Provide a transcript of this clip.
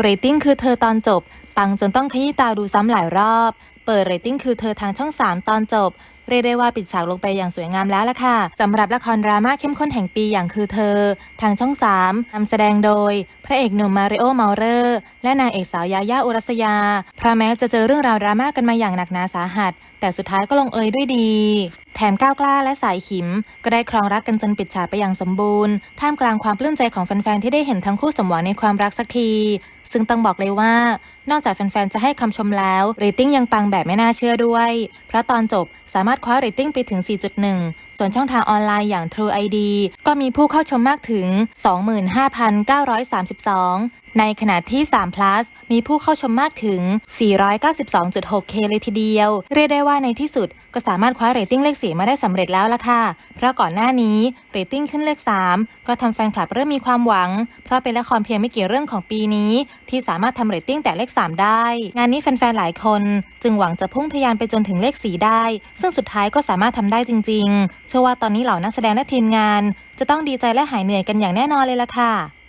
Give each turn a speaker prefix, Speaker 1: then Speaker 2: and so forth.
Speaker 1: เรตติ้งคือเธอตอนจบ ปังจนต้องขยี้ตาดูซ้ำหลายรอบ เปิดเรตติ้งคือเธอทางช่อง 3 ตอนจบ เรียกได้ว่าปิดฉากลงไปอย่างสวยงามแล้วล่ะค่ะสำหรับละครดราม่าเข้มข้นแห่งปีอย่างคือเธอ ทางช่อง 3นำแสดงโดย พระเอกหนุ่มมาริโอเมาเรอร์และนางเอกสาวยาย่าอุรัสยาเพราะแม้จะเจอเรื่องราวดราม่ากันมาอย่างหนักหนาสาหัส แต่สุดท้ายก็ลงเอยด้วยดี แถมก้าวกล้าและสายขิม ก็ได้ครองรักกันจนปิดฉากไปอย่างสมบูรณ์ ท่ามกลางความปลื้มใจของแฟนๆที่ได้เห็นทั้งคู่สมหวังในความรักสักที ซึ่งต้องบอกเลยว่า นอกจากแฟนๆ จะให้คำชมแล้วเรตติ้งยังปังแบบไม่น่าเชื่อด้วย เพราะตอนจบ สามารถคว้าเรตติ้งไปถึง 4.1 ส่วนช่องทางออนไลน์อย่าง True ID ก็มีผู้เข้าชมมากถึง 25,932 ในขณะที่3 plus มีผู้เข้าชมมากถึง 492.6k เลยทีเดียว เรียกได้ว่าในที่สุดก็สามารถคว้าเรตติ้งเลข4มาได้สำเร็จแล้วล่ะค่ะ เพราะก่อนหน้านี้เรตติ้งขึ้นเลข 3 ก็ทำแฟนคลับเริ่มมีความหวัง เพราะเป็นละครเพียงไม่กี่เรื่องของปีนี้ ที่สามารถทำเรตติ้งแต่เลข 3 ได้ งานนี้แฟนๆหลายคน จึงหวังจะพุ่งทะยานไปจนถึงเลข4ได้ซึ่งสุดท้ายก็สามารถทำได้จริง ๆ เชื่อว่าตอนนี้เหล่านักแสดงและทีมงาน จะต้องดีใจและหายเหนื่อยกันอย่างแน่นอนเลยล่ะค่ะ